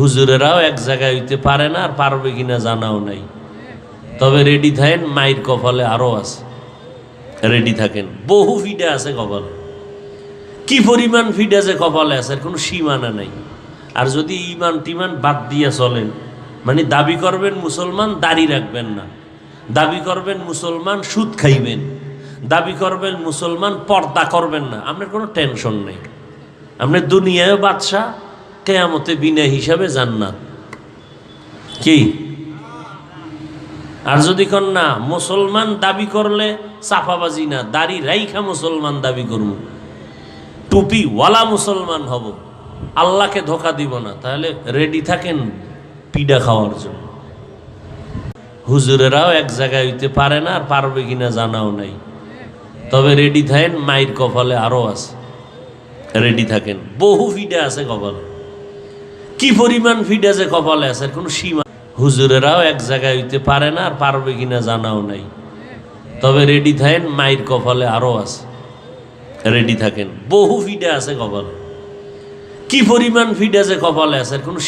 হুজুরেরাও এক জায়গায় হইতে পারে না, আর পারবে কিনা জানাও নাই। তবে রেডি থাকেন, মায়ের কপালে আরও আছে। রেডি থাকেন। বহু ফিডে আছে কপালে। কি পরিমাণ ফিড আছে কপালে আছে, এর কোনো সীমানা নাই। আর যদি ইমান টিমান বাদ দিয়ে চলেন মানে দাবি করবেন মুসলমান, দাড়ি রাখবেন না। দাবি করবেন মুসলমান, সুদ খাইবেন। দাবি করবেন মুসলমান, পর্দা করবেন না। আপনার কোনো টেনশন নেই। আপনার দুনিয়ায় বাদশাহ কেয়ামতে বিনা হিসাবে জান্নাত। কি? আর যদি কন না মুসলমান দাবি করলে চাপাবাজি না, দাড়ি রাইখা মুসলমান দাবি করব। টুপি ওয়ালা মুসলমান হব, আল্লাহকে ধোকা দিব না, তাহলে রেডি থাকেন পিডা খাওয়ার জন্য। হুজুরেরাও এক জায়গায় হইতে পারে না, আর পারবে কিনা জানাও নাই। তবে রেডি থাকেন, মায়ের কপালে আরও আছে। রেডি থাকেন, বহু ফিডে আছে কপালে। কি পরিমাণ ফিট আছে কপালে আছে কোনো সীমা হুজুরেরাও এক জায়গায় হইতে পারে না, আর পারবে কিনা জানাও নাই। তবে রেডি থাকেন, মায়ের কপালে আরও আছে। রেডি থাকেন। বহু ফিডে আছে কপালে। কি পরিমাণ ফিট আছে কপালে আছে কোনো